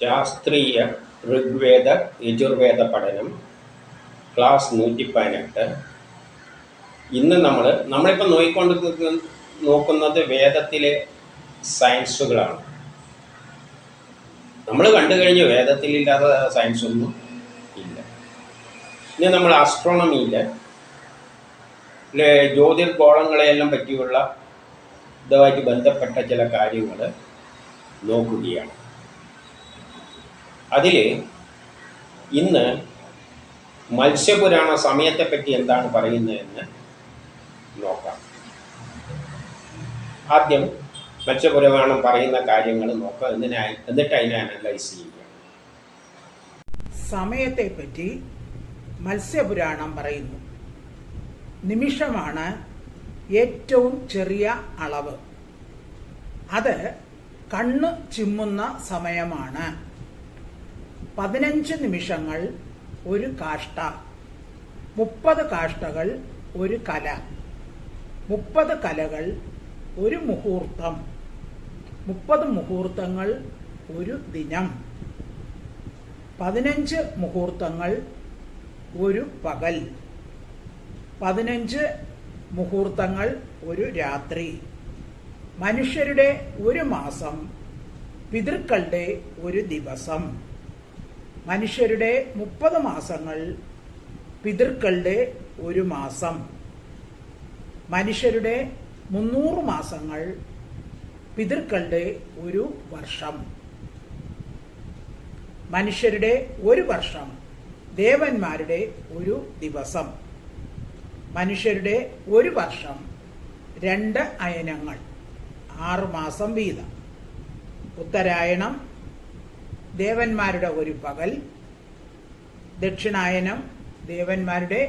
ശാസ്ത്രീയ ഋഗ്വേദ യജുർവേദ പഠനം ക്ലാസ് നൂറ്റി പതിനെട്ട് ഇന്ന് നമ്മൾ നമ്മളിപ്പോൾ നോക്കിക്കൊണ്ട് നോക്കുന്നത് വേദത്തിലെ സയൻസുകളാണ്. നമ്മൾ കണ്ടു കഴിഞ്ഞു വേദത്തിലില്ലാത്ത സയൻസ് ഒന്നും ഇല്ല. ഇനി നമ്മൾ ആസ്ട്രോണമിയിലെ ജ്യോതിർഗോളങ്ങളെയെല്ലാം പറ്റിയുള്ള ഇതുമായിട്ട് ബന്ധപ്പെട്ട ചില കാര്യങ്ങൾ നോക്കുകയാണ്. അതിൽ ഇന്ന് മത്സ്യപുരാണ സമയത്തെപ്പറ്റി എന്താണ് പറയുന്നതെന്ന് നോക്കാം. ആദ്യം മത്സ്യപുരാണം പറയുന്ന കാര്യങ്ങൾ നോക്കാം. എന്തിനായി എന്നിട്ട് അതിനെ അനലൈസ് ചെയ്യുക. സമയത്തെപ്പറ്റി മത്സ്യപുരാണം പറയുന്നു. നിമിഷമാണ് ഏറ്റവും ചെറിയ അളവ്. അത് കണ്ണ് ചിമ്മുന്ന സമയമാണ്. പതിനഞ്ച് നിമിഷങ്ങൾ ഒരു കാഷ്ട മുപ്പത് കാഷ്ടകൾ ഒരു കല മുപ്പത് കലകൾ ഒരു മുഹൂർത്തം മുപ്പത് മുഹൂർത്തങ്ങൾ ഒരു ദിനം പതിനഞ്ച് മുഹൂർത്തങ്ങൾ ഒരു പകൽ പതിനഞ്ച് മുഹൂർത്തങ്ങൾ ഒരു രാത്രി മനുഷ്യരുടെ ഒരു മാസം പിതൃക്കളുടെ ഒരു ദിവസം. മനുഷ്യരുടെ മുപ്പത് മാസങ്ങൾ പിതൃക്കളുടെ ഒരു മാസം. മനുഷ്യരുടെ മുന്നൂറ് മാസങ്ങൾ പിതൃക്കളുടെ ഒരു വർഷം. മനുഷ്യരുടെ ഒരു വർഷം ദേവന്മാരുടെ ഒരു ദിവസം. മനുഷ്യരുടെ ഒരു വർഷം രണ്ട് അയനങ്ങൾ. ആറ് മാസം വീതം. ഉത്തരായണം ദേവന്മാരുടെ ഒരു പകൽ ദക്ഷിണായനം ദേവന്മാരുടെ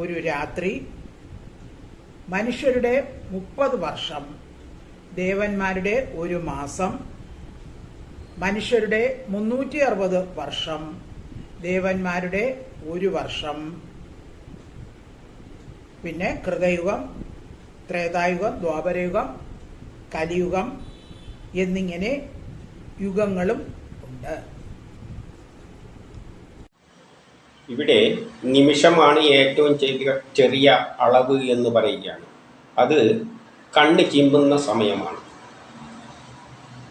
ഒരു രാത്രി മനുഷ്യരുടെ മുപ്പത് വർഷം ദേവന്മാരുടെ ഒരു മാസം മനുഷ്യരുടെ മുന്നൂറ്റി അറുപത് വർഷം ദേവന്മാരുടെ ഒരു വർഷം. പിന്നെ കൃതയുഗം ത്രേതായുഗം ദ്വാപരയുഗം കലിയുഗം എന്നിങ്ങനെ യുഗങ്ങളും ഉണ്ട്. ഇവിടെ നിമിഷമാണ് ഏറ്റവും ചെറിയ ചെറിയ അളവ് എന്ന് പറയുകയാണ്. അത് കണ്ണ് ചിമ്പുന്ന സമയമാണ്.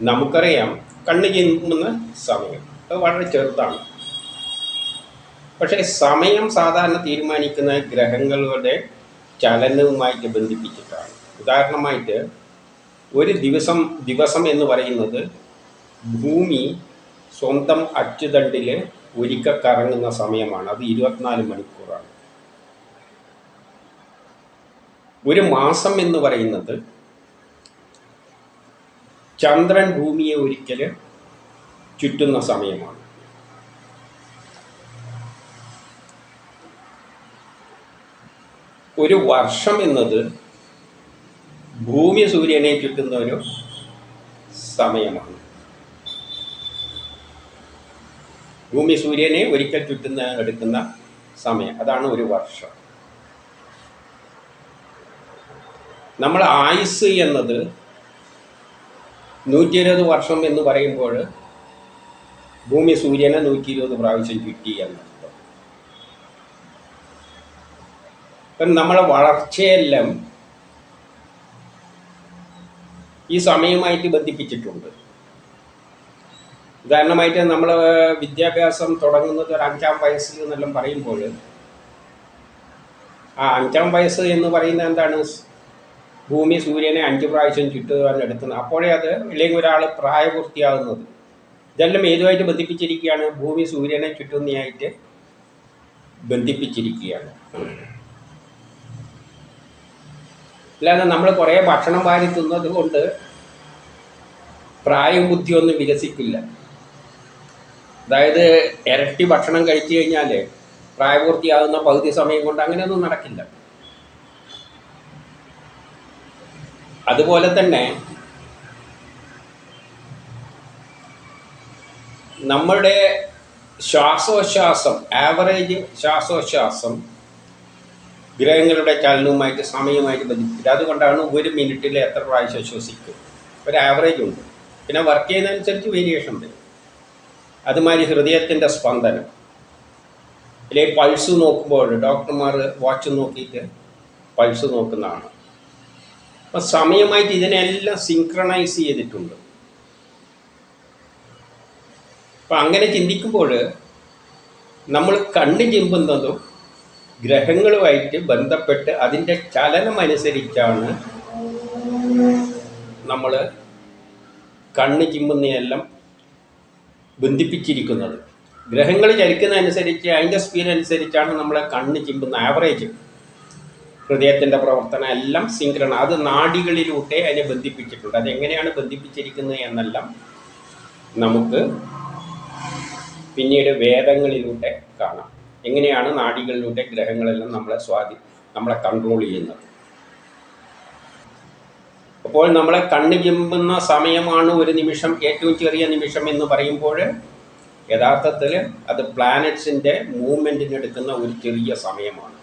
നമുക്കറിയാം കണ്ണ് ചിമ്പുന്ന സമയം. അത് വളരെ ചെറുതാണ്. പക്ഷേ സമയം സാധാരണ തീരുമാനിക്കുന്ന ഗ്രഹങ്ങളുടെ ചലനവുമായിട്ട് ബന്ധിപ്പിച്ചിട്ടാണ്. ഉദാഹരണമായിട്ട് ഒരു ദിവസം ദിവസം എന്ന് പറയുന്നത് ഭൂമി സ്വന്തം അച്ചുതണ്ടിൽ ഒരിക്കൽ കറങ്ങുന്ന സമയമാണ്. അത് ഇരുപത്തിനാല് മണിക്കൂറാണ്. ഒരു മാസം എന്ന് പറയുന്നത് ചന്ദ്രൻ ഭൂമിയെ ഒരിക്കൽ ചുറ്റുന്ന സമയമാണ്. ഒരു വർഷം എന്നത് ഭൂമി സൂര്യനെ ചുറ്റുന്ന ഒരു സമയമാണ്. ഭൂമി സൂര്യനെ ഒരിക്കൽ ചുറ്റുന്ന എടുക്കുന്ന സമയം. അതാണ് ഒരു വർഷം. നമ്മൾ ആയുസ് എന്നത് നൂറ്റി ഇരുപത് വർഷം എന്ന് പറയുമ്പോൾ ഭൂമി സൂര്യനെ നൂറ്റി ഇരുപത് പ്രാവശ്യം ചുറ്റി എന്നർത്ഥം. നമ്മളെ വളർച്ചയെല്ലാം ഈ സമയമായിട്ട് ബന്ധിപ്പിച്ചിട്ടുണ്ട്. ഉദാഹരണമായിട്ട് നമ്മൾ വിദ്യാഭ്യാസം തുടങ്ങുന്നത് ഒരു അഞ്ചാം വയസ്സിൽ എന്നെല്ലാം പറയുമ്പോൾ ആ അഞ്ചാം വയസ്സ് എന്ന് പറയുന്നത് എന്താണ്? ഭൂമി സൂര്യനെ അഞ്ച് പ്രാവശ്യം ചുറ്റുവാൻ എടുക്കുന്നത് അപ്പോഴേ അത് അല്ലെങ്കിൽ ഒരാൾ പ്രായപൂർത്തിയാകുന്നത് ഇതെല്ലാം ഏതുമായിട്ട് ബന്ധിപ്പിച്ചിരിക്കുകയാണ്? ഭൂമി സൂര്യനെ ചുറ്റുന്നതായിട്ട് ബന്ധിപ്പിച്ചിരിക്കുകയാണ്. അല്ലാതെ നമ്മൾ കുറേ ഭക്ഷണം വാരി തിന്നത് കൊണ്ട് പ്രായബുദ്ധിയൊന്നും വികസിക്കില്ല. അതായത് ഇരട്ടി ഭക്ഷണം കഴിച്ചു കഴിഞ്ഞാൽ പ്രായപൂർത്തിയാകുന്ന പകുതി സമയം കൊണ്ട് അങ്ങനെയൊന്നും നടക്കില്ല. അതുപോലെ തന്നെ നമ്മുടെ ശ്വാസോച്ഛ്വാസം ആവറേജ് ശ്വാസോച്ഛ്വാസം ഗ്രഹങ്ങളുടെ ചലനവുമായിട്ട് സമയവുമായിട്ട് ബന്ധിപ്പിക്കുക അതുകൊണ്ടാണ് ഒരു മിനിറ്റിൽ എത്ര പ്രാവശ്യം ശ്വസിക്കും. ഒരു ആവറേജ് ഉണ്ട് പിന്നെ വർക്ക് ചെയ്യുന്നതനുസരിച്ച് വേരിയേഷൻ ഉണ്ട് അതുമാതിരി ഹൃദയത്തിന്റെ സ്പന്ദനം. അല്ലെങ്കിൽ പൾസ് നോക്കുമ്പോൾ ഡോക്ടർമാർ വാച്ച് നോക്കിയിട്ട് പൾസ് നോക്കുന്നതാണ്. അപ്പം സമയമായിട്ട് ഇതിനെല്ലാം സിങ്ക്രണൈസ് ചെയ്തിട്ടുണ്ട്. അപ്പം അങ്ങനെ ചിന്തിക്കുമ്പോൾ നമ്മൾ കണ്ണ് ചിമ്പുന്നതും ഗ്രഹങ്ങളുമായിട്ട് ബന്ധപ്പെട്ട് അതിന്റെ ചലനം അനുസരിച്ചാണ് നമ്മൾ കണ്ണ് ചിമ്മുന്നതെല്ലാം ബന്ധിപ്പിച്ചിരിക്കുന്നത്. ഗ്രഹങ്ങൾ ചലിക്കുന്നതനുസരിച്ച് അതിന്റെ സ്പീഡ് അനുസരിച്ചാണ് നമ്മളെ കണ്ണ് ചിമ്പുന്ന ആവറേജ് ഹൃദയത്തിന്റെ പ്രവർത്തനം എല്ലാം സിങ്ക്രണ അത് നാടികളിലൂടെ അതിനെ ബന്ധിപ്പിച്ചിട്ടുണ്ട്. അതെങ്ങനെയാണ് ബന്ധിപ്പിച്ചിരിക്കുന്നത് എന്നെല്ലാം നമുക്ക് പിന്നീട് വേദങ്ങളിലൂടെ കാണാം. എങ്ങനെയാണ് നാടികളിലൂടെ ഗ്രഹങ്ങളെല്ലാം നമ്മളെ സ്വാധീ നമ്മളെ കൺട്രോൾ ചെയ്യുന്നത്? അപ്പോൾ നമ്മളെ കണ്ണ് ചിമ്പുന്ന സമയമാണ് ഒരു നിമിഷം ഏറ്റവും ചെറിയ നിമിഷം എന്ന് പറയുമ്പോൾ യഥാർത്ഥത്തിൽ അത് പ്ലാനറ്റ്സിന്റെ മൂവ്മെന്റിന് എടുക്കുന്ന ഒരു ചെറിയ സമയമാണ്.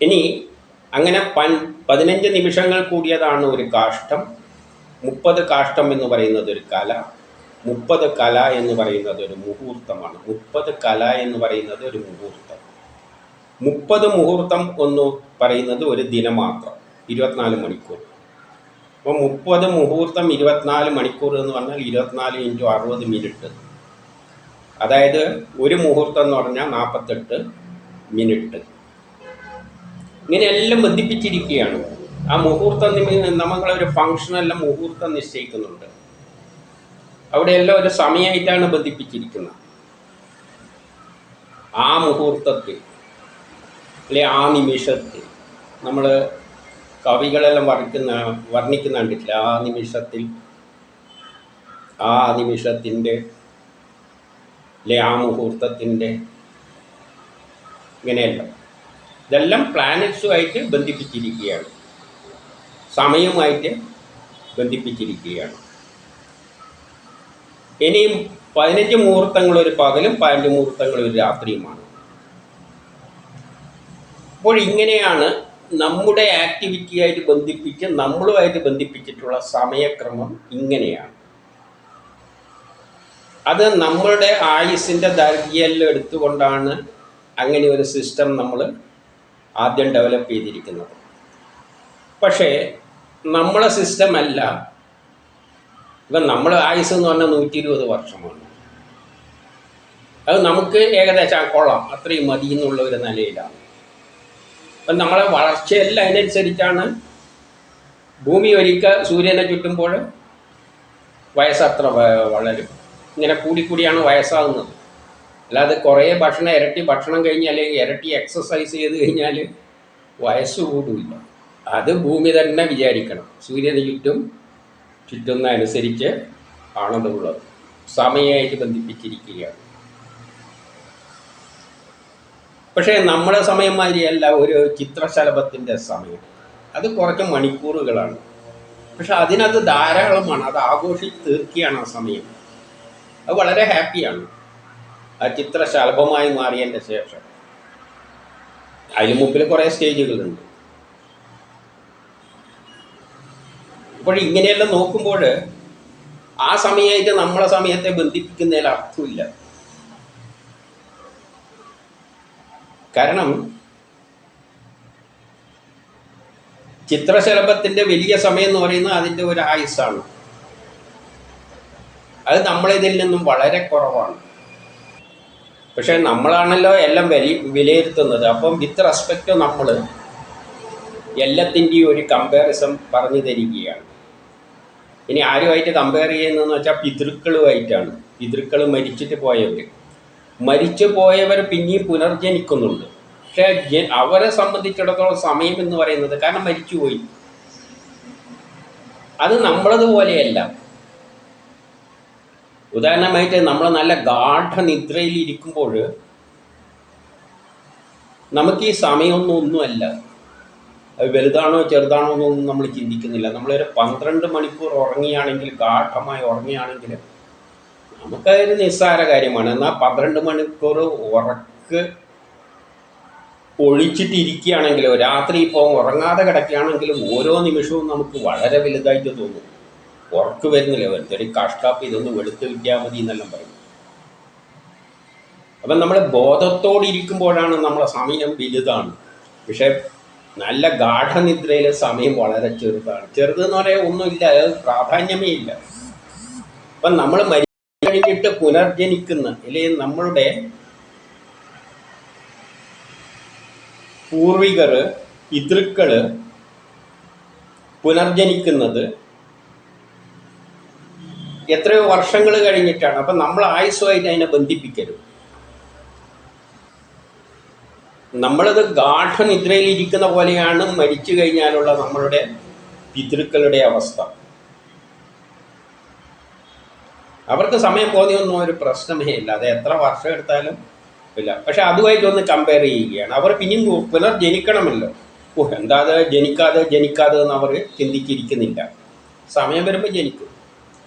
ഇനി അങ്ങനെ പൻ പതിനഞ്ച് നിമിഷങ്ങൾ കൂടിയതാണ് ഒരു കാഷ്ടം മുപ്പത് കാഷ്ടം എന്ന് പറയുന്നത് ഒരു കല. മുപ്പത് കല എന്ന് പറയുന്നത് ഒരു മുഹൂർത്തമാണ്. മുപ്പത് കല എന്ന് പറയുന്നത് ഒരു മുഹൂർത്തം. മുപ്പത് മുഹൂർത്തം എന്ന് പറയുന്നത് ഒരു ദിനം മാത്രം ഇരുപത്തിനാല് മണിക്കൂർ. അപ്പോൾ മുപ്പത് മുഹൂർത്തം ഇരുപത്തിനാല് മണിക്കൂർ എന്ന് പറഞ്ഞാൽ ഇരുപത്തിനാല് ഇന്റു അറുപത് മിനിറ്റ്. അതായത് ഒരു മുഹൂർത്തം എന്ന് പറഞ്ഞാൽ നാൽപ്പത്തെട്ട് മിനിറ്റ്. ഇങ്ങനെയെല്ലാം ബന്ധിപ്പിച്ചിരിക്കുകയാണ്. ആ മുഹൂർത്തം നിമി നമ്മളൊരു ഫങ്ഷനെല്ലാം മുഹൂർത്തം നിശ്ചയിക്കുന്നുണ്ട്. അവിടെയെല്ലാം ഒരു സമയമായിട്ടാണ് ബന്ധിപ്പിച്ചിരിക്കുന്നത്. ആ മുഹൂർത്തത്തിൽ അല്ലെ ആ നിമിഷത്തിൽ നമ്മൾ കവികളെല്ലാം വർക്കുന്ന വർണിക്കുന്ന കണ്ടിട്ടില്ല? ആ നിമിഷത്തിൽ ആ നിമിഷത്തിന്റെ അല്ലെ ആ മുഹൂർത്തത്തിന്റെ ഇങ്ങനെയല്ല. ഇതെല്ലാം പ്ലാനറ്റ്സുമായിട്ട് ബന്ധിപ്പിച്ചിരിക്കുകയാണ്. സമയവുമായിട്ട് ബന്ധിപ്പിച്ചിരിക്കുകയാണ്. ഇനിയും പതിനഞ്ച് മുഹൂർത്തങ്ങൾ ഒരു പകലും പതിനഞ്ച് മുഹൂർത്തങ്ങൾ ഒരു രാത്രിയുമാണ്. അപ്പോൾ ഇങ്ങനെയാണ് നമ്മുടെ ആക്ടിവിറ്റിയായിട്ട് ബന്ധിപ്പിച്ച് നമ്മളുമായിട്ട് ബന്ധിപ്പിച്ചിട്ടുള്ള സമയക്രമം ഇങ്ങനെയാണ്. അത് നമ്മളുടെ ആയുസിന്റെ ദൈർഘ്യം എടുത്തുകൊണ്ടാണ് അങ്ങനെ ഒരു സിസ്റ്റം നമ്മൾ ആദ്യം ഡെവലപ്പ് ചെയ്തിരിക്കുന്നത്. പക്ഷേ നമ്മളെ സിസ്റ്റമല്ല ഇപ്പം നമ്മൾ ആയുസ് എന്ന് പറഞ്ഞാൽ നൂറ്റി ഇരുപത് വർഷമാണ്. അത് നമുക്ക് ഏകദേശം കൊള്ളാം. അത്രയും മതി എന്നുള്ള ഒരു നിലയിലാണ്. അപ്പം നമ്മളെ വളർച്ചയെല്ലാം അതിനനുസരിച്ചാണ് ഭൂമി ഒരിക്ക സൂര്യനെ ചുറ്റുമ്പോൾ വയസ്സത്ര വളരും. ഇങ്ങനെ കൂടിക്കൂടിയാണ് വയസ്സാകുന്നത്. അല്ലാതെ കുറേ ഭക്ഷണം ഇരട്ടി ഭക്ഷണം കഴിഞ്ഞ് അല്ലെങ്കിൽ ഇരട്ടി എക്സസൈസ് ചെയ്ത് കഴിഞ്ഞാൽ വയസ്സ് കൂടില്ല അത് ഭൂമി തന്നെ വിചാരിക്കണം. സൂര്യന് ചുറ്റും ചുറ്റുന്ന അനുസരിച്ച് ആണതുള്ളത് സമയമായിട്ട് ബന്ധിപ്പിച്ചിരിക്കുകയാണ്. പക്ഷേ നമ്മുടെ സമയം മാതിരിയല്ല ഒരു ചിത്രശലഭത്തിന്റെ സമയം. അത് കുറച്ച് മണിക്കൂറുകളാണ്. പക്ഷെ അതിനകത്ത് ധാരാളമാണ്. അത് ആഘോഷിച്ച് തീർക്കുകയാണ് ആ സമയം. അത് വളരെ ഹാപ്പിയാണ്. ആ ചിത്രശലഭമായി മാറിയതിന്റെ ശേഷം. അതിന് മുമ്പിൽ കുറേ സ്റ്റേജുകളുണ്ട്. അപ്പോൾ ഇങ്ങനെയെല്ലാം നോക്കുമ്പോൾ ആ സമയമായിട്ട് നമ്മളെ സമയത്തെ ബന്ധിപ്പിക്കുന്നതിൽ അർത്ഥമില്ല. കാരണം ചിത്രശലഭത്തിന്റെ വലിയ സമയം എന്ന് പറയുന്നത് അതിന്റെ ഒരു ആയുസ്സാണ്. അത് നമ്മളിതിൽ നിന്നും വളരെ കുറവാണ്. പക്ഷേ നമ്മളാണല്ലോ എല്ലാം വില വിലയിരുത്തുന്നത്. അപ്പം വിത്ത് റെസ്പെക്റ്റ് നമ്മൾ എല്ലാത്തിന്റെയും ഒരു കമ്പാരിസൺ പറഞ്ഞു തരികയാണ്. ഇനി ആരുമായിട്ട് കമ്പയർ ചെയ്യുന്നതെന്ന് വെച്ചാൽ പിതൃക്കളുമായിട്ടാണ്. പിതൃക്കൾ മരിച്ചിട്ട് പോയവർ മരിച്ചു പോയവർ പിന്നെയും പുനർജനിക്കുന്നുണ്ട്. പക്ഷേ അവരെ സംബന്ധിച്ചിടത്തോളം സമയം എന്ന് പറയുന്നത് കാരണം മരിച്ചുപോയി. അത് നമ്മളതുപോലെയല്ല ഉദാഹരണമായിട്ട് നമ്മൾ നല്ല ഗാഠനിദ്രയിൽ ഇരിക്കുമ്പോൾ നമുക്ക് ഈ സമയമൊന്നും ഒന്നുമല്ല. അത് വലുതാണോ ചെറുതാണോ എന്നൊന്നും നമ്മൾ ചിന്തിക്കുന്നില്ല. നമ്മളൊരു പന്ത്രണ്ട് മണിക്കൂർ ഉറങ്ങിയാണെങ്കിൽ ഗാഠമായി ഉറങ്ങിയാണെങ്കിൽ നമുക്കതൊരു നിസ്സാര കാര്യമാണ്. എന്നാൽ പന്ത്രണ്ട് മണിക്കൂർ ഉറക്ക് ഒഴിച്ചിട്ടിരിക്കുകയാണെങ്കിലോ രാത്രി ഇപ്പോൾ ഉറങ്ങാതെ കിടക്കുകയാണെങ്കിലും ഓരോ നിമിഷവും നമുക്ക് വളരെ വലുതായിട്ട് തോന്നും. ഉറക്ക് വരുന്നില്ല. വെറുതെ കഷ്ടാപ്പ് ഇതൊന്ന് വെളുത്ത് കിട്ടിയാൽ മതി എന്നെല്ലാം പറയും. അപ്പം നമ്മൾ ബോധത്തോടെ ഇരിക്കുമ്പോഴാണ് നമ്മളെ സമയം വലുതാണ്. പക്ഷേ നല്ല ഗാഠനിദ്രയിലെ സമയം വളരെ ചെറുതാണ്. ചെറുതെന്ന് പറയാൻ ഒന്നുമില്ല. അത് പ്രാധാന്യമേ ഇല്ല. അപ്പം നമ്മൾ കഴിഞ്ഞിട്ട് പുനർജനിക്കുന്ന അല്ലെങ്കിൽ നമ്മളുടെ പൂർവികർ പിതൃക്കൾ പുനർജനിക്കുന്നത് എത്രയോ വർഷങ്ങൾ കഴിഞ്ഞിട്ടാണ്. അപ്പം നമ്മൾ ആയുസ്സുമായിട്ട് അതിനെ ബന്ധിപ്പിക്കരുത്. നമ്മളത് ഗാഠനിദ്രയിൽ ഇരിക്കുന്ന പോലെയാണ് മരിച്ചു കഴിഞ്ഞാലുള്ള നമ്മളുടെ പിതൃക്കളുടെ അവസ്ഥ. അവർക്ക് സമയം പോകുന്നതൊന്നും ഒരു പ്രശ്നമേ ഇല്ല. അത് എത്ര വർഷം എടുത്താലും ഇല്ല. പക്ഷെ അതുമായിട്ടൊന്ന് കമ്പയർ ചെയ്യുകയാണ്. അവർ പിന്നെയും പുനർജനിക്കണമല്ലോ. ഓ എന്താ ജനിക്കാതെ ജനിക്കാതെ എന്ന് അവർ ചിന്തിച്ചിരിക്കുന്നില്ല. സമയം വരുമ്പോൾ ജനിക്കും.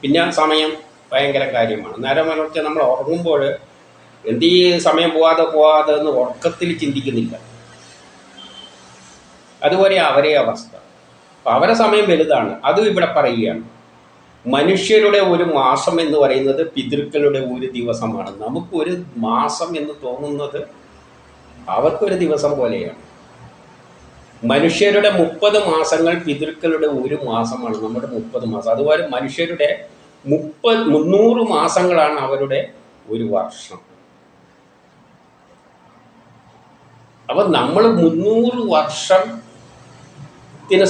പിന്നെ സമയം ഭയങ്കര കാര്യമാണ്. നേരെ മറിച്ച് നമ്മൾ ഉറങ്ങുമ്പോൾ എന്ത് ഈ സമയം പോവാതെ പോവാതെ എന്ന് ഉറക്കത്തിൽ ചിന്തിക്കുന്നില്ല. അതുപോലെ അവരെ അവസ്ഥ. അപ്പം അവരെ സമയം വലുതാണ്. അതും ഇവിടെ പറയുകയാണ്. മനുഷ്യരുടെ ഒരു മാസം എന്ന് പറയുന്നത് പിതൃക്കളുടെ ഒരു ദിവസമാണ്. നമുക്കൊരു മാസം എന്ന് തോന്നുന്നത് അവർക്കൊരു ദിവസം പോലെയാണ്. മനുഷ്യരുടെ മുപ്പത് മാസങ്ങൾ പിതൃക്കളുടെ ഒരു മാസമാണ് നമ്മുടെ മുപ്പത് മാസം. അതുപോലെ മനുഷ്യരുടെ മുപ്പത് മുന്നൂറ് മാസങ്ങളാണ് അവരുടെ ഒരു വർഷം. അപ്പൊ നമ്മൾ മുന്നൂറ് വർഷത്തിന്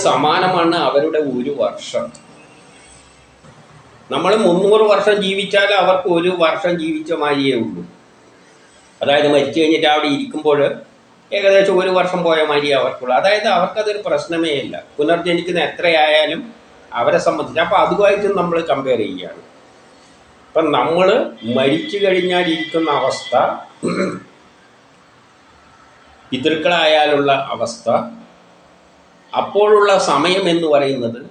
സമാനമാണ് അവരുടെ ഒരു വർഷം. നമ്മൾ മുന്നൂറ് വർഷം ജീവിച്ചാൽ അവർക്ക് ഒരു വർഷം ജീവിച്ച മാതിരിയേ ഉള്ളൂ. അതായത് മരിച്ചു കഴിഞ്ഞിട്ട് അവിടെ ഇരിക്കുമ്പോൾ ഏകദേശം ഒരു വർഷം പോയ മാതിരി അവർക്കുള്ളൂ. അതായത് അവർക്കതൊരു പ്രശ്നമേ ഇല്ല പുനർജനിക്കുന്ന എത്രയായാലും അവരെ സംബന്ധിച്ച്. അപ്പോൾ അതുമായിട്ട് നമ്മൾ കമ്പയർ ചെയ്യുകയാണ്. അപ്പം നമ്മൾ മരിച്ചു കഴിഞ്ഞാൽ ഇരിക്കുന്ന അവസ്ഥ പിതൃക്കളായാലുള്ള അവസ്ഥ അപ്പോഴുള്ള സമയം എന്ന് പറയുന്നത്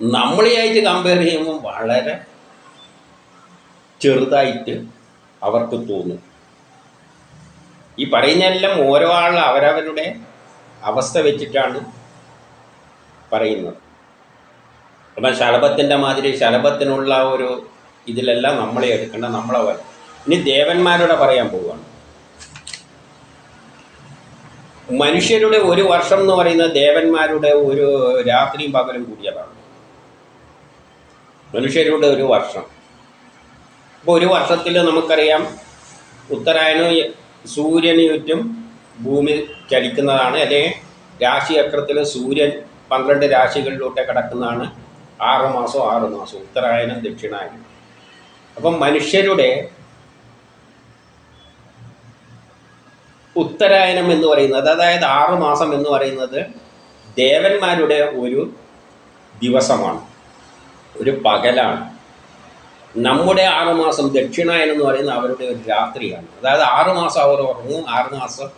നമ്മളെയായിട്ട് കമ്പയർ ചെയ്യുമ്പോൾ വളരെ ചെറുതായിട്ട് അവർക്ക് തോന്നും. ഈ പറയുന്നതെല്ലാം ഓരോ ആൾ അവരവരുടെ അവസ്ഥ വെച്ചിട്ടാണ് പറയുന്നത്. അപ്പം ശലഭത്തിന്റെ മാതിരി ശലഭത്തിനുള്ള ഒരു ഇതിലെല്ലാം നമ്മളെ എടുക്കേണ്ട നമ്മളെ വരും ഇനി ദേവന്മാരോടെ പറയാൻ പോവുകയാണ്. മനുഷ്യരുടെ ഒരു വർഷം എന്ന് പറയുന്നത് ദേവന്മാരുടെ ഒരു രാത്രിയും പകലും കൂടിയതാണ്. മനുഷ്യരുടെ ഒരു വർഷം. അപ്പോൾ ഒരു വർഷത്തിൽ നമുക്കറിയാം ഉത്തരായണം സൂര്യന് ചുറ്റും ഭൂമി ചലിക്കുന്നതാണ് അല്ലെങ്കിൽ രാശിചക്രത്തിൽ സൂര്യൻ പന്ത്രണ്ട് രാശികളിലൂടെ കിടക്കുന്നതാണ് ആറ് മാസം ആറ് മാസം ഉത്തരായനം ദക്ഷിണായനം അപ്പം മനുഷ്യരുടെ ഉത്തരായനം എന്ന് പറയുന്നത് അതായത് ആറ് മാസം എന്ന് പറയുന്നത് ദേവന്മാരുടെ ഒരു ദിവസമാണ്. ഒരു പകലാണ്. നമ്മുടെ ആറുമാസം ദക്ഷിണായനം എന്ന് പറയുന്നത് അവരുടെ ഒരു രാത്രിയാണ്. അതായത് ആറുമാസം അവർ ഉറങ്ങും ആറുമാസം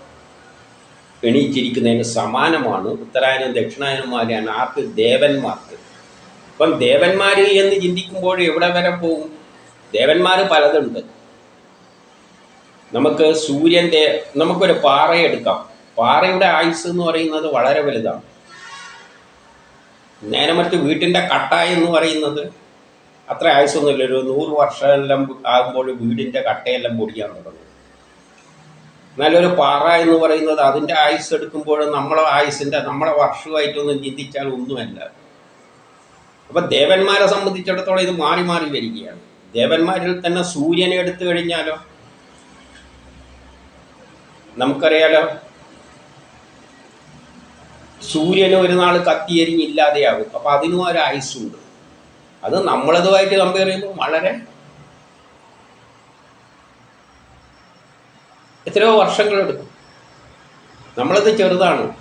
എണീച്ചിരിക്കുന്നതിന് സമാനമാണ് ഉത്തരായനം ദക്ഷിണായനന്മാരെയാണ് ആർക്ക്? ദേവന്മാർക്ക്. അപ്പം ദേവന്മാർ എന്ന് ചിന്തിക്കുമ്പോൾ എവിടെ വരെ പോകും? ദേവന്മാർ പലതുണ്ട്. നമുക്ക് സൂര്യന്റെ നമുക്കൊരു പാറയെടുക്കാം. പാറയുടെ ആയുസ് എന്ന് പറയുന്നത് വളരെ വലുതാണ്. നേരെ മറിച്ച് വീട്ടിന്റെ കട്ട എന്ന് പറയുന്നത് അത്ര ആയുസൊന്നുമില്ല ഒരു നൂറ് വർഷമെല്ലാം ആകുമ്പോൾ വീടിന്റെ കട്ടയെല്ലാം പൊടിക്കാൻ തുടങ്ങും. നല്ലൊരു പാറ എന്ന് പറയുന്നത് അതിന്റെ ആയുസ് എടുക്കുമ്പോൾ നമ്മളെ ആയുസിന്റെ നമ്മളെ വർഷമായിട്ടൊന്നും ചിന്തിച്ചാൽ ഒന്നുമല്ല. അപ്പം ദേവന്മാരെ സംബന്ധിച്ചിടത്തോളം ഇത് മാറി മാറി വരികയാണ്. ദേവന്മാരിൽ തന്നെ സൂര്യനെ എടുത്തു കഴിഞ്ഞാലോ? നമുക്കറിയാലോ സൂര്യന് ഒരു നാൾ കത്തിയരിഞ്ഞില്ലാതെയാകും. അപ്പം അതിനും ഒരു ആയുസ്സുണ്ട്. അത് നമ്മളതുമായിട്ട് കമ്പയർ ചെയ്യുമ്പോൾ വളരെ എത്രയോ വർഷങ്ങളെടുക്കും നമ്മളത് ചെറുതാണ്.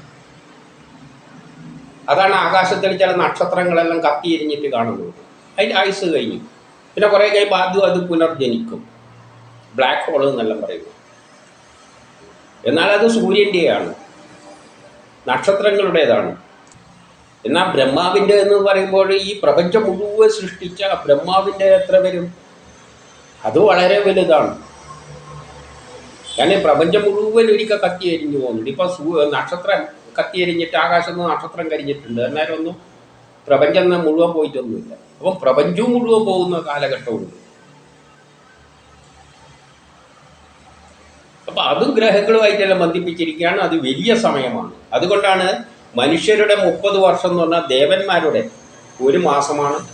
അതാണ് ആകാശത്തിൽ ചില നക്ഷത്രങ്ങളെല്ലാം കത്തിയെരിഞ്ഞിട്ട് കാണുന്നത്. അതിന്റെ ആയുസ് കഴിഞ്ഞു. പിന്നെ കുറേ കഴിയുമ്പോൾ ആദ്യം അത് പുനർജനിക്കും. ബ്ലാക്ക് ഹോൾ എന്നെല്ലാം പറയുന്നു എന്നാൽ അത് സൂര്യന്റെയാണ്. നക്ഷത്രങ്ങളുടേതാണ്. എന്നാൽ ബ്രഹ്മാവിന്റെ എന്ന് പറയുമ്പോൾ ഈ പ്രപഞ്ചം മുഴുവൻ സൃഷ്ടിച്ച ബ്രഹ്മാവിന്റെ എത്ര വരും? അത് വളരെ വലുതാണ്. കാരണം പ്രപഞ്ചം മുഴുവൻ ഒരിക്കൽ കത്തി എരിഞ്ഞു പോകുന്നുണ്ട്. ഇപ്പം സൂ നക്ഷത്രം കത്തി എരിഞ്ഞിട്ട് നിന്ന് നക്ഷത്രം കരിഞ്ഞിട്ടുണ്ട്. അന്നേരം ഒന്നും പ്രപഞ്ചം മുഴുവൻ പോയിട്ടൊന്നുമില്ല. അപ്പം പ്രപഞ്ചവും മുഴുവൻ പോകുന്ന കാലഘട്ടമുണ്ട്. അപ്പൊ അതും ഗ്രഹങ്ങളുമായിട്ടെല്ലാം ബന്ധിപ്പിച്ചിരിക്കുകയാണ്. അത് വലിയ സമയമാണ്. അതുകൊണ്ടാണ് മനുഷ്യരുടെ മുപ്പത് വർഷം എന്ന് പറഞ്ഞാൽ ദേവന്മാരുടെ ഒരു മാസമാണ്.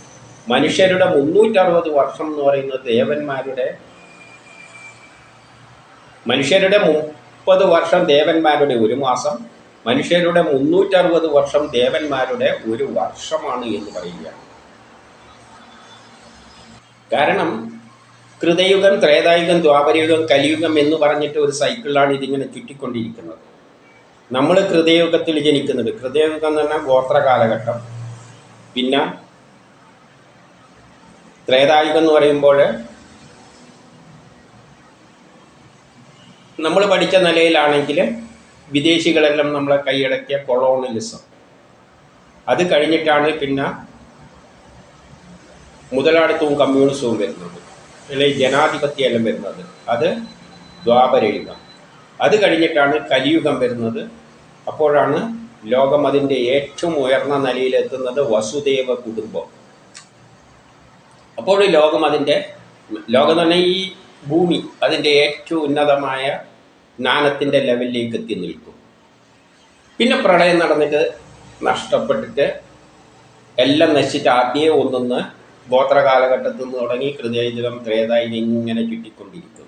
മനുഷ്യരുടെ മുന്നൂറ്ററുപത് വർഷം എന്ന് പറയുന്നത് ദേവന്മാരുടെ മനുഷ്യരുടെ മുപ്പത് വർഷം ദേവന്മാരുടെ ഒരു മാസം മനുഷ്യരുടെ മുന്നൂറ്ററുപത് വർഷം ദേവന്മാരുടെ ഒരു വർഷമാണ് എന്ന് പറയുകയാണ്. കാരണം കൃതയുഗം ത്രേതായുഗം ദ്വാപരയുഗം കലിയുഗം എന്ന് പറഞ്ഞിട്ട് ഒരു സൈക്കിളിലാണ് ഇതിങ്ങനെ ചുറ്റിക്കൊണ്ടിരിക്കുന്നത്. നമ്മൾ കൃതയുഗത്തിൽ ജനിക്കുന്നുണ്ട് കൃതയുഗം എന്ന് പറഞ്ഞാൽ ഗോത്ര കാലഘട്ടം. പിന്നെ ത്രേതായുഗം എന്ന് പറയുമ്പോൾ നമ്മൾ പഠിച്ച നിലയിലാണെങ്കിൽ വിദേശികളെല്ലാം നമ്മളെ കൈയടക്കിയ കൊളോണലിസം അത് കഴിഞ്ഞിട്ടാണ് പിന്നെ മുതലാളിത്തവും കമ്മ്യൂണിസവും വരുന്നത്. അല്ലെങ്കിൽ ജനാധിപത്യമെല്ലാം വരുന്നത്. അത് ദ്വാപരയുഗം. അത് കഴിഞ്ഞിട്ടാണ് കലിയുഗം വരുന്നത്. അപ്പോഴാണ് ലോകം അതിന്റെ ഏറ്റവും ഉയർന്ന നിലയിലെത്തുന്നത് വസുദേവ കുടുംബം. അപ്പോൾ ലോകം അതിന്റെ ലോകം തന്നെ ഈ ഭൂമി അതിന്റെ ഏറ്റവും ഉന്നതമായ ജ്ഞാനത്തിന്റെ ലെവലിലേക്ക് എത്തി നിൽക്കും. പിന്നെ പ്രളയം നടന്നിട്ട് നഷ്ടപ്പെട്ടിട്ട് എല്ലാം നശിച്ചിട്ട് ആദ്യമേ ഒന്നൊന്ന് ഗോത്ര കാലഘട്ടത്തിൽ നിന്ന് തുടങ്ങി ഹൃദയജലം ത്രേതായി ഇങ്ങനെ ചുറ്റിക്കൊണ്ടിരിക്കുന്നു.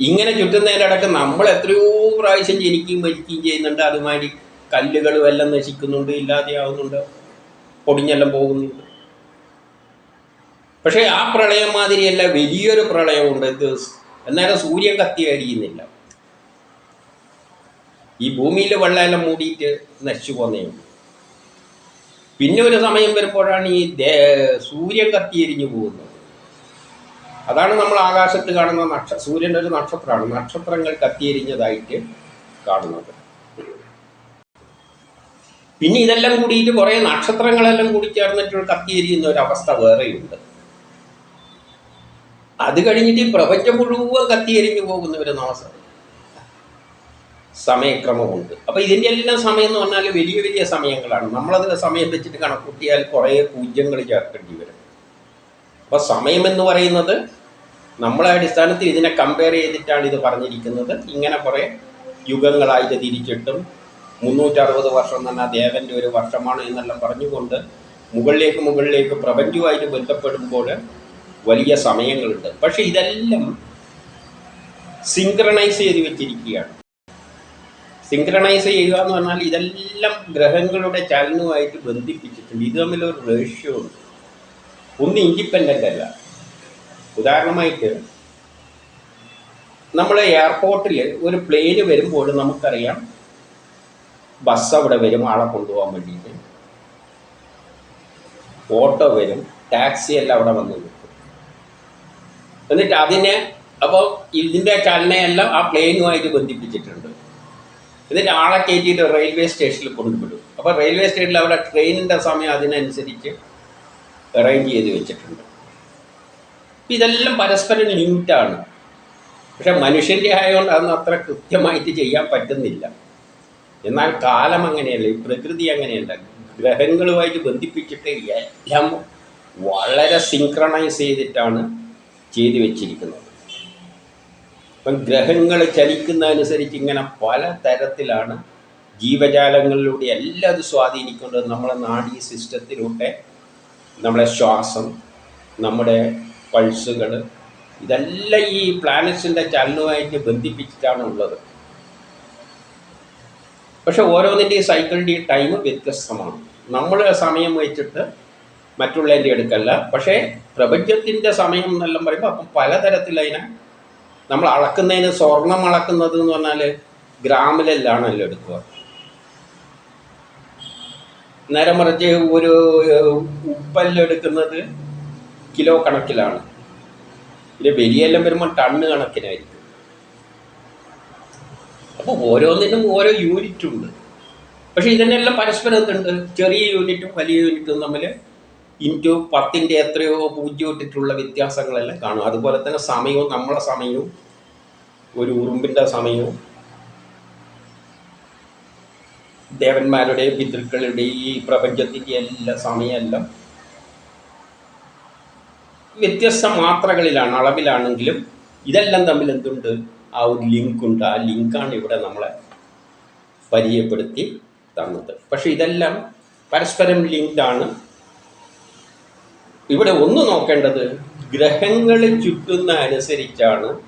ഇങ്ങനെ ചുറ്റുന്നതിന്റെ ഇടയ്ക്ക് നമ്മൾ എത്രയോ പ്രാവശ്യം ജനിക്കുകയും മരിക്കുകയും ചെയ്യുന്നുണ്ട്. അതുമാതിരി കല്ലുകളും എല്ലാം നശിക്കുന്നുണ്ട് ഇല്ലാതെയാവുന്നുണ്ട് പൊടിഞ്ഞെല്ലാം പോകുന്നുണ്ട്. പക്ഷേ ആ പ്രളയം മാതിരിയല്ല വലിയൊരു പ്രളയമുണ്ട് എന്ത് എന്നാലും സൂര്യൻ കത്തിയടിയുന്നില്ല ഈ ഭൂമിയിൽ വെള്ളമെല്ലാം മൂടിയിട്ട് നശിച്ചു ഉള്ളൂ. പിന്നെ ഒരു സമയം വരുമ്പോഴാണ് ഈ സൂര്യൻ കത്തിയെരിഞ്ഞു പോകുന്നത്. അതാണ് നമ്മൾ ആകാശത്ത് കാണുന്ന നക്ഷ സൂര്യന്റെ ഒരു നക്ഷത്രമാണ്. നക്ഷത്രങ്ങൾ കത്തിയെരിഞ്ഞതായിട്ട് കാണുന്നത്. പിന്നെ ഇതെല്ലാം കൂടിയിട്ട് കുറേ നക്ഷത്രങ്ങളെല്ലാം കൂടി ചേർന്നിട്ട് കത്തിയെരിയുന്ന അവസ്ഥ വേറെയുണ്ട്. അത് കഴിഞ്ഞിട്ട് ഈ പ്രപഞ്ചം മുഴുവൻ കത്തിയെരിഞ്ഞു പോകുന്ന ഒരു അവസ്ഥ സമയക്രമമുണ്ട്. അപ്പോൾ ഇതിന്റെ എല്ലാം സമയം എന്ന് പറഞ്ഞാൽ വലിയ വലിയ സമയങ്ങളാണ്. നമ്മളത് സമയം വെച്ചിട്ട് കണക്കൂട്ടിയാൽ കുറേ പൂജ്യങ്ങൾ ചേർക്കേണ്ടി വരും. അപ്പോൾ സമയം എന്ന് പറയുന്നത് നമ്മളെ അടിസ്ഥാനത്തിൽ ഇതിനെ കമ്പയർ ചെയ്തിട്ടാണ് ഇത് പറഞ്ഞിരിക്കുന്നത്. ഇങ്ങനെ കുറേ യുഗങ്ങളായിട്ട് തിരിച്ചിട്ടും മുന്നൂറ്ററുപത് വർഷം എന്ന് പറഞ്ഞാൽ ദേവന്റെ ഒരു വർഷമാണ് എന്നെല്ലാം പറഞ്ഞുകൊണ്ട് മുകളിലേക്ക് മുകളിലേക്ക് പ്രപഞ്ചവുമായിട്ട് ബന്ധപ്പെടുമ്പോൾ വലിയ സമയങ്ങളുണ്ട്. പക്ഷെ ഇതെല്ലാം സിങ്ക്രണൈസ് ചെയ്ത് വെച്ചിരിക്കുകയാണ്. സിങ്ക്രണൈസ് ചെയ്യുക എന്ന് പറഞ്ഞാൽ ഇതെല്ലാം ഗ്രഹങ്ങളുടെ ചലനവുമായിട്ട് ബന്ധിപ്പിച്ചിട്ടുണ്ട്. ഇത് തമ്മിലൊരു റേഷ്യോ ഉണ്ട്. ഒന്ന് ഇൻഡിപെൻഡന്റ് അല്ല. ഉദാഹരണമായിട്ട് നമ്മൾ എയർപോർട്ടിൽ ഒരു പ്ലെയിന് വരുമ്പോൾ നമുക്കറിയാം ബസ് അവിടെ വരും ആളെ കൊണ്ടുപോകാൻ വേണ്ടിയിട്ട്. ഓട്ടോ വരും ടാക്സി എല്ലാം അവിടെ വന്ന് എന്നിട്ട് അതിനെ അപ്പോൾ ഇതിന്റെ ചലനയെല്ലാം ആ പ്ലെയിനുമായിട്ട് ബന്ധിപ്പിച്ചിട്ടുണ്ട്. എന്നിട്ട് ആളെ കയറ്റിയിട്ട് റെയിൽവേ സ്റ്റേഷനിൽ കൊണ്ടുവിടും. അപ്പോൾ റെയിൽവേ സ്റ്റേഷനിൽ അവിടെ ട്രെയിനിന്റെ സമയം അതിനനുസരിച്ച് അറേഞ്ച് ചെയ്ത് വെച്ചിട്ടുണ്ട്. ഇതെല്ലാം പരസ്പരം ലിമിറ്റാണ് പക്ഷെ മനുഷ്യന്റെ ആയതുകൊണ്ട് അതൊന്നും അത്ര കൃത്യമായിട്ട് ചെയ്യാൻ പറ്റുന്നില്ല. എന്നാൽ കാലം അങ്ങനെയല്ല ഈ പ്രകൃതി അങ്ങനെയല്ല. ഗ്രഹങ്ങളുമായിട്ട് ബന്ധിപ്പിച്ചിട്ട് എല്ലാം വളരെ സിങ്ക്രണൈസ് ചെയ്തിട്ടാണ് ചെയ്തു വെച്ചിരിക്കുന്നത്. അപ്പം ഗ്രഹങ്ങൾ ചലിക്കുന്നതനുസരിച്ച് ഇങ്ങനെ പല തരത്തിലാണ് ജീവജാലങ്ങളിലൂടെ എല്ലാം അത് സ്വാധീനിക്കുന്നത് നമ്മളെ നാഡീ സിസ്റ്റത്തിലൂടെ. നമ്മളെ ശ്വാസം നമ്മുടെ പൾസുകൾ ഇതെല്ലാം ഈ പ്ലാനറ്റ്സിന്റെ ചലനവുമായിട്ട് ബന്ധിപ്പിച്ചിട്ടാണ് ഉള്ളത്. പക്ഷെ ഓരോന്നിന്റെയും സൈക്കിളിന്റെയും ടൈം വ്യത്യസ്തമാണ്. നമ്മൾ സമയം വെച്ചിട്ട് മറ്റുള്ളതിന്റെ എടുക്കല്ല പക്ഷേ പ്രപഞ്ചത്തിന്റെ സമയം എന്നെല്ലാം പറയുമ്പോൾ അപ്പം പലതരത്തിലതിനെ നമ്മൾ അളക്കുന്നതിന് സ്വർണം അളക്കുന്നത് എന്ന് പറഞ്ഞാൽ ഗ്രാമിലെല്ലാണല്ലോ എടുക്കുക. നേരെ മറിച്ച് ഒരു ഉപ്പല്ലെടുക്കുന്നത് കിലോ കണക്കിലാണ്. പിന്നെ വലിയെല്ലാം വരുമ്പോൾ ടണ്ണ് കണക്കിനായിരിക്കും. അപ്പോൾ ഓരോന്നിനും ഓരോ യൂണിറ്റ് ഉണ്ട് പക്ഷേ ഇതിനെല്ലാം പരസ്പരം എന്തുണ്ട്? ചെറിയ യൂണിറ്റും വലിയ യൂണിറ്റും തമ്മിൽ ഇന്റു പത്തിന്റെ എത്രയോ പൂജ്യം ഇട്ടിട്ടുള്ള വ്യത്യാസങ്ങളെല്ലാം കാണും. അതുപോലെ തന്നെ സമയവും നമ്മളെ സമയവും ഒരു ഉറുമ്പിന്റെ സമയവും ദേവന്മാരുടെയും പിതൃക്കളുടെയും ഈ പ്രപഞ്ചത്തിന്റെ എല്ലാ സമയമെല്ലാം വ്യത്യസ്ത മാത്രകളിലാണ് അളവിലാണെങ്കിലും ഇതെല്ലാം തമ്മിൽ എന്തുണ്ട്? ആ ഒരു ലിങ്ക് ഉണ്ട്. ആ ലിങ്കാണ് ഇവിടെ നമ്മളെ പരിചയപ്പെടുത്തി തന്നത്. പക്ഷേ ഇതെല്ലാം പരസ്പരം ലിങ്ക്ഡ് ആണ്. ഇവിടെ ഒന്ന് നോക്കേണ്ടത് ഗ്രഹങ്ങൾ ചുറ്റുന്ന അനുസരിച്ചാണ്.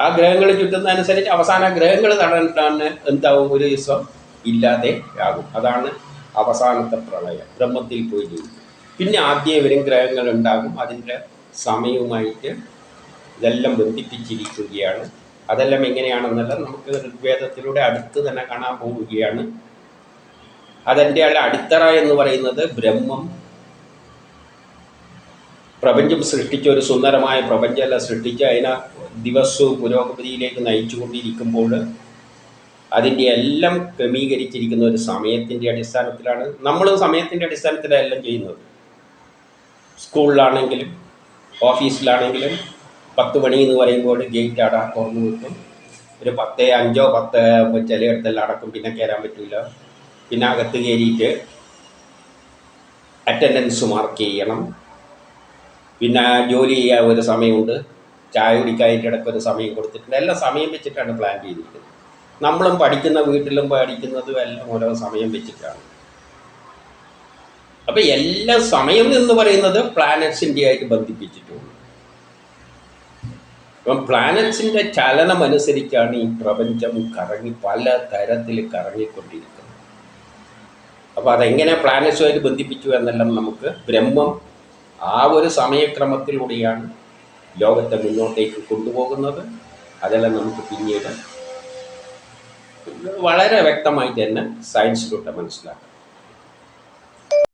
ആ ഗ്രഹങ്ങൾ ചുറ്റുന്ന അനുസരിച്ച് അവസാന ഗ്രഹങ്ങൾ തടഞ്ഞിട്ടാണ് എന്താവും? ഒരു ദിവസം ഇല്ലാതെ ആകും. അതാണ് അവസാനത്തെ പ്രളയം. ബ്രഹ്മത്തിൽ പോയി ജീവിക്കും. പിന്നെ ആദ്യം വരും ഗ്രഹങ്ങൾ ഉണ്ടാകും. അതിന്റെ സമയവുമായിട്ട് ഇതെല്ലാം ബന്ധിപ്പിച്ചിരിക്കുകയാണ്. അതെല്ലാം എങ്ങനെയാണെന്നല്ല നമുക്ക് ഋഗ്വേദത്തിലൂടെ അടുത്ത് തന്നെ കാണാൻ പോവുകയാണ്. അതിന്റെ അടിത്തറ എന്ന് പറയുന്നത് ബ്രഹ്മം പ്രപഞ്ചം സൃഷ്ടിച്ച ഒരു സുന്ദരമായ പ്രപഞ്ചമല്ല സൃഷ്ടിച്ച്. അതിനെ ദിവസവും പുരോഗതിയിലേക്ക് നയിച്ചുകൊണ്ടിരിക്കുമ്പോൾ അതിന്റെ എല്ലാം ക്രമീകരിച്ചിരിക്കുന്ന ഒരു സമയത്തിന്റെ അടിസ്ഥാനത്തിലാണ് നമ്മൾ സമയത്തിന്റെ അടിസ്ഥാനത്തിലാണ് എല്ലാം ചെയ്യുന്നത്. സ്കൂളിലാണെങ്കിലും ഓഫീസിലാണെങ്കിലും പത്ത് മണി എന്ന് പറയുമ്പോൾ ഗേറ്റ് അട തുറന്നു കിട്ടും ഒരു പത്ത് അഞ്ചോ പത്ത് ചിലയിടത്തെല്ലാം അടക്കും. പിന്നെ കയറാൻ പറ്റില്ല പിന്നെ അകത്ത് കയറിയിട്ട് അറ്റൻഡൻസ് മാർക്ക് ചെയ്യണം. പിന്നെ ജോലി ചെയ്യാൻ ഒരു സമയമുണ്ട്. ചായ കുടിക്കാനായിട്ട് ഇടയ്ക്ക് ഒരു സമയം കൊടുത്തിട്ടുണ്ട്. എല്ലാം സമയം വെച്ചിട്ടാണ് പ്ലാൻ ചെയ്തിരിക്കുന്നത്. നമ്മളും പഠിക്കുന്ന വീട്ടിലും പഠിക്കുന്നതും എല്ലാം ഓരോ സമയം വെച്ചിട്ടാണ്. അപ്പം എല്ലാ സമയം എന്ന് പറയുന്നത് പ്ലാനറ്റ്സിന്റെ ആയിട്ട് ബന്ധിപ്പിച്ചിട്ടുണ്ട്. അപ്പം പ്ലാനറ്റ്സിന്റെ ചലനം അനുസരിച്ചാണ് ഈ പ്രപഞ്ചം കറങ്ങി പല തരത്തിൽ കറങ്ങിക്കൊണ്ടിരിക്കുന്നത്. അപ്പോൾ അതെങ്ങനെ പ്ലാനറ്റ്സുമായിട്ട് ബന്ധിപ്പിച്ചു എന്നെല്ലാം നമുക്ക് ബ്രഹ്മം ആ ഒരു സമയക്രമത്തിലൂടെയാണ് ലോകത്തെ മുന്നോട്ടേക്ക് കൊണ്ടുപോകുന്നത്. അതെല്ലാം നമുക്ക് പിന്നീട് വളരെ വ്യക്തമായി തന്നെ സയൻസിലൂടെ മനസ്സിലാക്കാം.